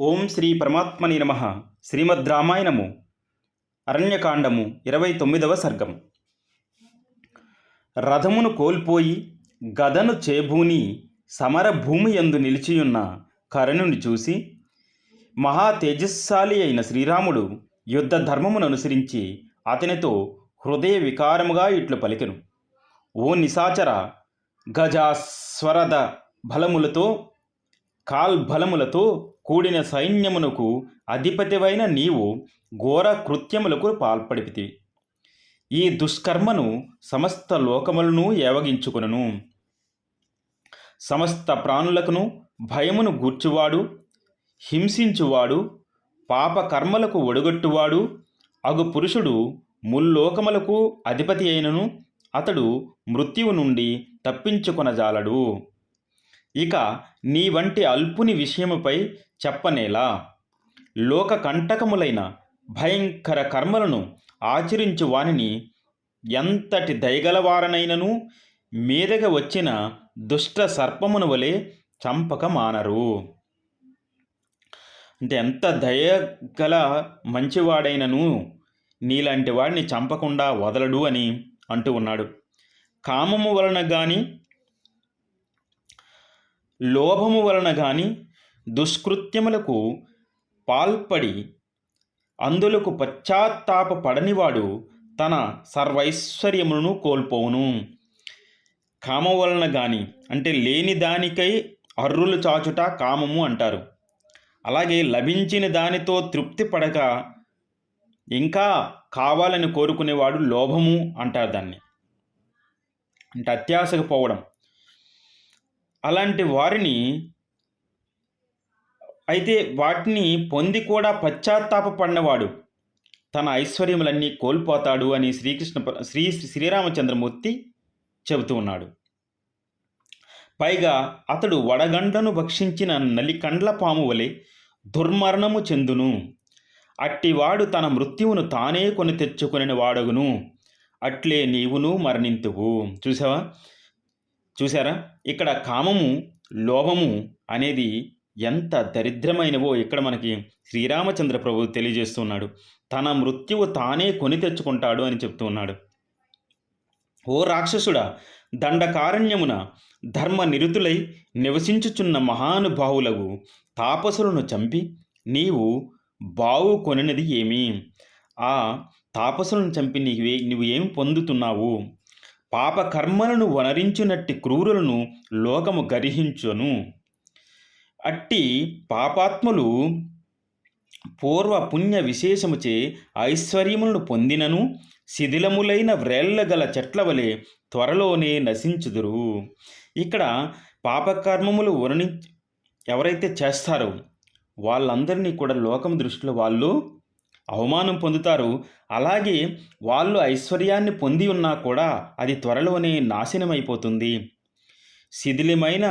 ఓం శ్రీ పరమాత్మని నమ. శ్రీమద్ రామాయణము అరణ్యకాండము ఇరవై తొమ్మిదవ సర్గం. రథమును కోల్పోయి గదను చేభూని సమర భూమి యందు నిలిచియున్న కరణుని చూసి మహా తేజస్శాలి అయిన శ్రీరాముడు యుద్ధ ధర్మమును అనుసరించి అతనితో హృదయ వికారముగా ఇట్లు పలికెను. ఓ నిశాచర గజాస్వరద బలములతో కాల్బలములతో కూడిన సైన్యమునకు అధిపతివైన నీవు ఘోర కృత్యములకు పాల్పడిపితివి ఈ దుష్కర్మను సమస్త లోకములను ఏవగించుకును సమస్త ప్రాణులకును భయమును గూర్చువాడు హింసించువాడు పాపకర్మలకు ఒడుగొట్టువాడు అగు పురుషుడు ముల్లోకములకు అధిపతి అయినను అతడు మృత్యువు నుండి తప్పించుకొనజాలడు. ఇక నీ వంటి అల్పుని విషయముపై చెప్పనేలా? లోక కంటకములైన భయంకర కర్మలను ఆచరించు వానిని ఎంతటి దయగలవారనైనను మీదగ వచ్చిన దుష్ట సర్పమును వలె చంపక మానరు. అంటే ఎంత దయగల మంచివాడైనను నీలాంటి వాడిని చంపకుండా వదలడు అని అంటూ ఉన్నాడు. కామము వలన కానీ లోభము వలన కానీ దుష్కృత్యములకు పాల్పడి అందులకు పశ్చాత్తాప పడనివాడు తన సర్వైశ్వర్యములను కోల్పోవును. కామం వలన కానీ అంటే లేని దానికై అర్రులు చాచుట కామము అంటారు. అలాగే లభించిన దానితో తృప్తి పడక ఇంకా కావాలని కోరుకునేవాడు లోభము అంటారు దాన్ని. అంటే అత్యాశకు పోవడం. అలాంటి వారిని అయితే వాటిని పొంది కూడా పశ్చాత్తాపడినవాడు తన ఐశ్వర్యములన్నీ కోల్పోతాడు అని శ్రీకృష్ణ శ్రీ శ్రీరామచంద్రమూర్తి చెబుతూ ఉన్నాడు. పైగా అతడు వడగండ్లను భక్షించిన నలికండ్ల పాము వలె దుర్మరణము చెందును. అట్టివాడు తన మృత్యువును తానే కొని తెచ్చుకుని వాడగును అట్లే నీవును మరణింతువు. చూసావా? చూసారా ఇక్కడ కామము లోభము అనేది ఎంత దరిద్రమైనవో ఇక్కడ మనకి శ్రీరామచంద్ర ప్రభు తెలియజేస్తున్నాడు. తన మృత్యువు తానే కొని తెచ్చుకుంటాడు అని చెప్తూ ఉన్నాడు. ఓ రాక్షసుడా దండకారణ్యమున ధర్మ నిరుతులై నివసించుచున్న మహానుభావులకు తాపసులను చంపి నీవు బావు కొనినది ఏమి? ఆ తాపసులను చంపి నీవే నువ్వు ఏమి పొందుతున్నావు? పాపకర్మలను వనరించినట్టి క్రూరులను లోకము గరిహించును. అట్టి పాపాత్ములు పూర్వ పుణ్య విశేషముచే ఐశ్వర్యములను పొందినను శిథిలములైన వ్రేళ్ళగల చెట్ల వలె త్వరలోనే నశించుదురు. ఇక్కడ పాపకర్మములు వర్ణి ఎవరైతే చేస్తారో వాళ్ళందరినీ కూడా లోకం దృష్టిలో వాళ్ళు అవమానం పొందుతారు. అలాగే వాళ్ళు ఐశ్వర్యాన్ని పొంది ఉన్నా కూడా అది త్వరలోనే నాశనమైపోతుంది. శిథిలమైన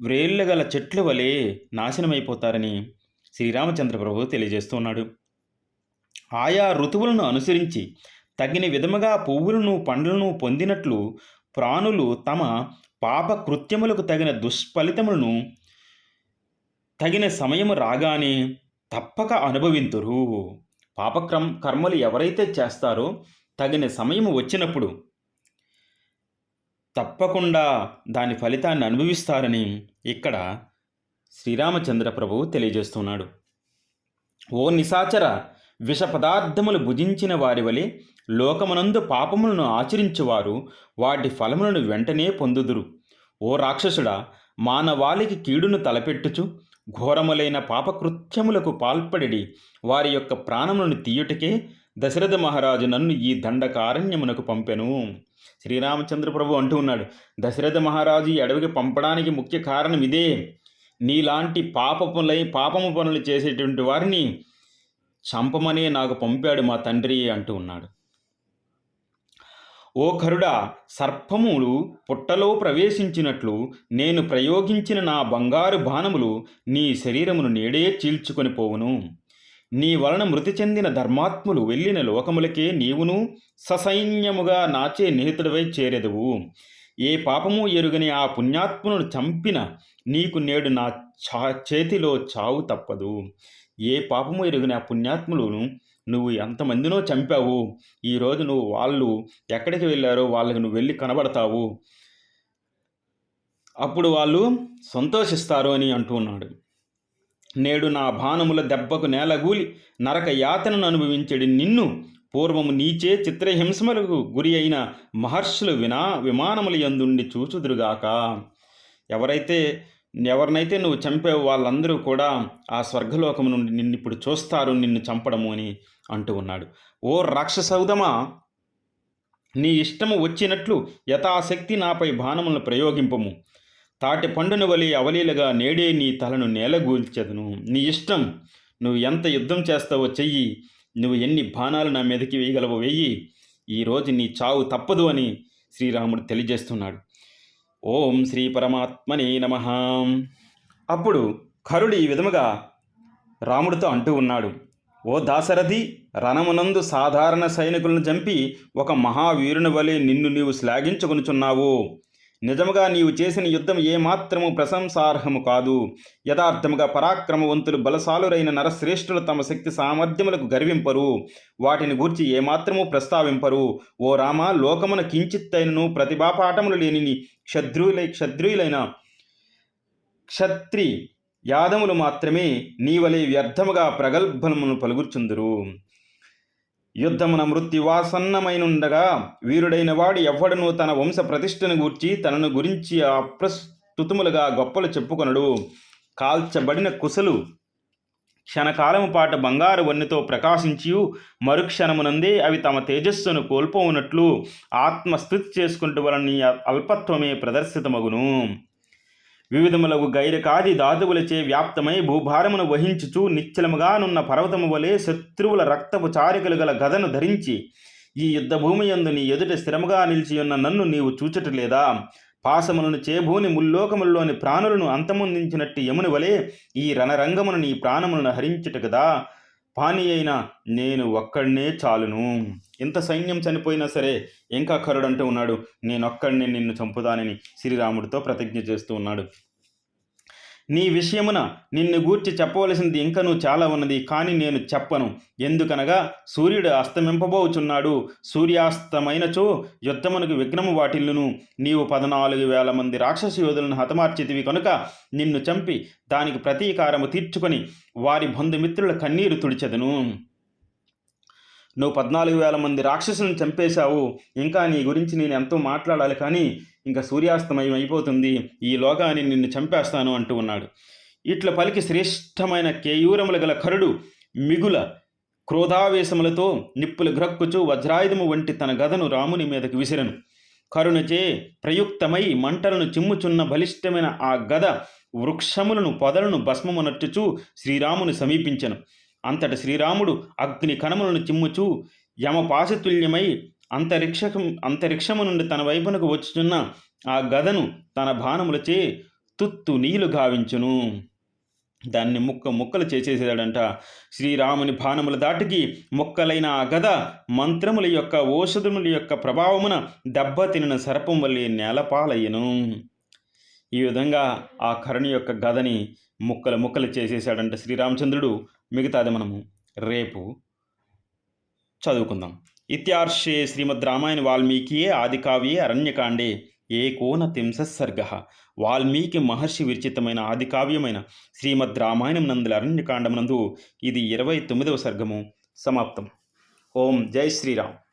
వ్రేళ్ళ గల చెట్ల వలె నాశనమైపోతారని శ్రీరామచంద్ర ప్రభు తెలియజేస్తున్నాడు. ఆయా ఋతువులను అనుసరించి తగిన విధముగా పువ్వులను పండ్లను పొందినట్లు ప్రాణులు తమ పాప కృత్యములకు తగిన దుష్ఫలితములను తగిన సమయము రాగానే తప్పక అనుభవింతురు. పాపక్రమ కర్మలు ఎవరైతే చేస్తారో తగిన సమయం వచ్చినప్పుడు తప్పకుండా దాని ఫలితాన్ని అనుభవిస్తారని ఇక్కడ శ్రీరామచంద్ర ప్రభువు తెలియజేస్తున్నాడు. ఓ నిశాచర విష పదార్థములు భుజించిన వారి వలె లోకమునందు పాపములను ఆచరించువారు వాటి ఫలములను వెంటనే పొందుదురు. ఓ రాక్షసుడా మానవాళికి కీడును తలపెట్టుచు ఘోరములైన పాపకృత్యములకు పాల్పడి వారి యొక్క ప్రాణములను తీయుటకే దశరథ మహారాజు నన్ను ఈ దండకారణ్యమునకు పంపెను. శ్రీరామచంద్ర ప్రభు అంటూ ఉన్నాడు దశరథ మహారాజు ఈ అడవికి పంపడానికి ముఖ్య కారణం ఇదే. నీలాంటి పాపములై పాపము పనులు చేసేటువంటి వారిని చంపమనే నాకు పంపాడు మా తండ్రి అంటూ ఉన్నాడు. ఓ కరుడా సర్పములు పుట్టలో ప్రవేశించినట్లు నేను ప్రయోగించిన నా బంగారు బాణములు నీ శరీరమును నేడే చీల్చుకొని పోవును. నీ వలన మృతి చెందిన ధర్మాత్ములు వెళ్ళిన లోకములకే నీవును ససైన్యముగా నాచే నిహితుడివై చేరెదవు. ఏ పాపము ఎరుగని ఆ పుణ్యాత్ములను చంపిన నీకు నేడు నా చా చేతిలో చావు తప్పదు. ఏ పాపము ఎరుగని ఆ పుణ్యాత్ములను నువ్వు ఎంతమందినో చంపావు. ఈరోజు నువ్వు వాళ్ళు ఎక్కడికి వెళ్ళారో వాళ్ళకి నువ్వు వెళ్ళి కనబడతావు. అప్పుడు వాళ్ళు సంతోషిస్తారు అని అంటున్నాడు నేడు నా బాణముల దెబ్బకు నేలగూలి నరక యాతనను అనుభవించడి నిన్ను పూర్వము నీచే చిత్రహింసములకు గురి అయిన మహర్షులు వినా విమానముల యందుండి చూచుదురుగాక. ఎవరైతే ఎవరినైతే నువ్వు చంపావు వాళ్ళందరూ కూడా ఆ స్వర్గలోకము నుండి నిన్ను ఇప్పుడు చూస్తారు నిన్ను చంపడము అని అంటూ ఉన్నాడు. ఓ రాక్షసౌదమా నీ ఇష్టము వచ్చినట్లు యథాశక్తి నాపై బాణములను ప్రయోగింపము. తాటి పండును వలి అవలీలగా నేడే నీ తలను నేలగూల్చెదను. నీ ఇష్టం నువ్వు ఎంత యుద్ధం చేస్తావో చెయ్యి. నువ్వు ఎన్ని బాణాలు నా మీదకి వేయగలవో వెయ్యి ఈరోజు నీ చావు తప్పదు అని శ్రీరాముడు తెలియజేస్తున్నాడు. ఓం శ్రీ పరమాత్మనే నమ. అప్పుడు కరుడు ఈ విధముగా రాముడితో అంటూ ఉన్నాడు ఓ దాశరథి రణమునందు సాధారణ సైనికులను చంపి ఒక మహావీరుని వలె నిన్ను నీవు శ్లాఘించుకొనుచున్నావు. నిజముగా నీవు చేసిన యుద్ధం ఏమాత్రము ప్రశంసార్హము కాదు. యథార్థముగా పరాక్రమవంతులు బలశాలురైన నరశ్రేష్ఠులు తమ శక్తి సామర్థ్యములకు గర్వింపరు. వాటిని గూర్చి ఏమాత్రము ప్రస్తావింపరు. ఓ రామ లోకమున కించిత్తైనను ప్రతిభాపాఠములు లేని క్షత్రియులై క్షత్రియులైన క్షత్రి యాదములు మాత్రమే నీవలే వ్యర్థముగా ప్రగల్భనమును పలుగుర్చుందురు యుద్ధమున మృత్యువాసన్నమైనుండగా వీరుడైన వాడు ఎవ్వడను తన వంశ ప్రతిష్టను గూర్చి తనను గురించి అప్రస్తుతములుగా గొప్పలు చెప్పుకొనడు. కాల్చబడిన కుశలు క్షణకాలము పాటు బంగారు వన్నెతో ప్రకాశించియు మరుక్షణమునందే అవి తమ తేజస్సును కోల్పోవునట్లు ఆత్మస్థుతి చేసుకుంటూ వలని అల్పత్వమే ప్రదర్శితమగును. వివిధములకు గైరకాది ధాతువులచే వ్యాప్తమై భూభారమును వహించుచు నిశ్చలముగానున్న పర్వతము వలె శత్రువుల రక్తపు చారికలు గల గదను ధరించి ఈ యుద్ధభూమి యందు నీ ఎదుట స్థిరముగా నిలిచియున్న నన్ను నీవు చూచటలేదా పాశములను చేభూని ముల్లోకముల్లోని ప్రాణులను అంతమొందించినట్టు యముని వలె ఈ రణరంగమును నీ ప్రాణములను హరించుట కదా? పాని అయిన నేను ఒక్కడనే చాలును. ఇంత సైన్యం చనిపోయినా సరే ఇంకా కరుడంటూ ఉన్నాడు. నేనొక్కడిని నిన్ను చంపుదానని శ్రీరాముడితో ప్రతిజ్ఞ చేస్తూ ఉన్నాడు. నీ విషయమున నిన్ను గూర్చి చెప్పవలసింది ఇంకనూ చాలా ఉన్నది కానీ నేను చెప్పను. ఎందుకనగా సూర్యుడు అస్తమింపబోచున్నాడు. సూర్యాస్తమైనచో యుద్ధమునకు విఘ్నము వాటిల్లును. నీవు పద్నాలుగు వేల మంది రాక్షస యోధులను హతమార్చితివి కనుక నిన్ను చంపి దానికి ప్రతీకారము తీర్చుకొని వారి బంధుమిత్రుల కన్నీరు తుడిచెదను. నువ్వు పద్నాలుగు వేల మంది రాక్షసులను చంపేశావు. ఇంకా నీ గురించి నేను ఎంతో మాట్లాడాలి కానీ ఇంకా సూర్యాస్తమయం అయిపోతుంది. ఈ లోకాన్ని నిన్ను చంపేస్తాను అంటూ ఉన్నాడు. ఇట్ల పలికి శ్రేష్టమైన కేయూరములు గల కరుడు మిగుల క్రోధావేశములతో నిప్పులు గ్రక్కుచు వజ్రాయుధము వంటి తన గదను రాముని మీదకు విసిరను. కరుణచే ప్రయుక్తమై మంటలను చిమ్ముచున్న బలిష్టమైన ఆ గద వృక్షములను పొదలను భస్మమునర్చుచు శ్రీరాముని సమీపించను. అంతట శ్రీరాముడు అగ్ని కణములను చిమ్ముచూ యమపాశతుల్యమై అంతరిక్షకం అంతరిక్షము నుండి తన వైపునకు వచ్చుచున్న ఆ గదను తన బాణములచే తుత్తు నీళ్ళు గావించును. దాన్ని ముక్క ముక్కలు చేసేసాడంట శ్రీరాముని బాణముల దాటికి ముక్కలైన ఆ గద మంత్రముల యొక్క ఓషధముల యొక్క ప్రభావమున దెబ్బతినిన సర్పం వల్లే నేలపాలయ్యను. ఈ విధంగా ఆ కరుణ యొక్క గదని ముక్కలు ముక్కలు చేసేసాడంట శ్రీరామచంద్రుడు. మిగతాది మనము రేపు చదువుకుందాం. ఇత్యార్షే శ్రీమద్ రామాయణ వాల్మీకియే ఆదికావ్యే అరణ్యకాండే ఏకోన తింసర్గ వాల్మీకి మహర్షి విరచితమైన ఆదికావ్యమైన శ్రీమద్ రామాయణం నందుల అరణ్యకాండమునందు ఇది ఇరవై తొమ్మిదవ సర్గము. సమాప్తం. ఓం జై శ్రీరామ్.